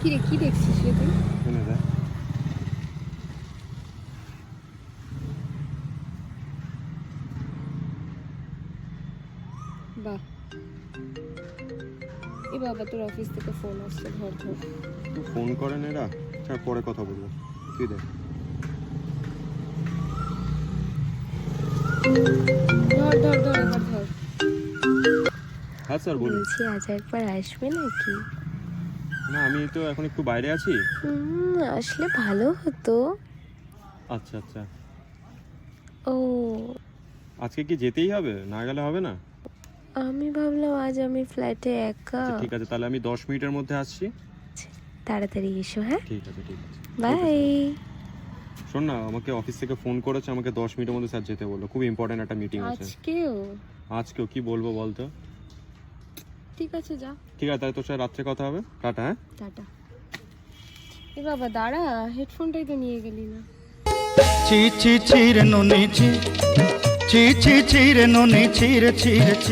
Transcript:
কি রে কি দেখছিস রে তুই? শুনে বাহ। এ বাবা তোর অফিস থেকে ফোন আসছে ধর ধর। তো ফোন করেন এরা স্যার পরে কথা বলব। তুই দেখ। ধর ধর ধর এবার ধর। হ্যাঁ স্যার বলুন। বলছি আজ একবার আসবে নাকি? না আমি তো এখন একটু বাইরে আছি। হুম, আসলে ভালো হতো। আচ্ছা আচ্ছা। ও। আজকে কি যেতেই হবে? না গেলে হবে না? আমি ভাবলাম আজ আমি ফ্ল্যাটে একা। আচ্ছা, ঠিক আছে তাহলে আমি দশ মিনিটের মধ্যে আসছি। তাড়াতাড়ি এসো হ্যাঁ? ঠিক আছে ঠিক আছে। বাই। শোন না আমাকে অফিস থেকে ফোন করেছে আমাকে দশ মিনিটের মধ্যে স্যার যেতে বলল। খুব ইম্পর্টেন্ট একটা মিটিং আছে। আজকেও? আজকেও কি বলব বলতো? ঠিক আছে যা। ঠিক আছে তাহলে তোর সাথে রাত্রে কথা হবে। টাটা হ্যাঁ? টাটা। এ বাবা দাঁড়া হেডফোনটাই তো নিয়ে গেলি না। চি চি চিরে নুনি চি চি চি চিরে নুনি চিরে চিরে চি